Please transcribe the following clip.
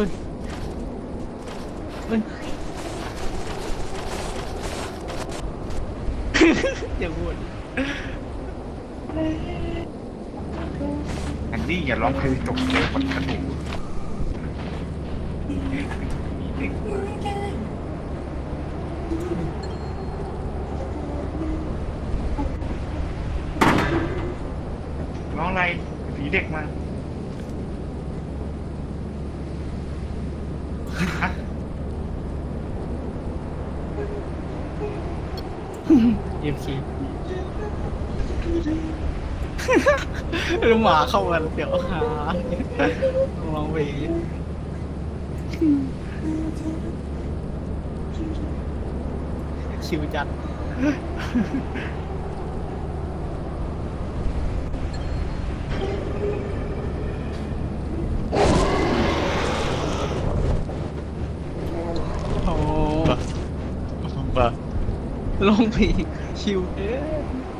ฮ้ยเฮ้ยอย่าพูดอันนี้อย่าร้องเพลงจบเลยมันกระดูกร้องอะไรผีเด็กมาฮะ เยี่ยมคีแล้วหมาเข้ามาเดี๋ยวหาลองไปชิวจัด บ้าลงไปอีกชิวเกินเออ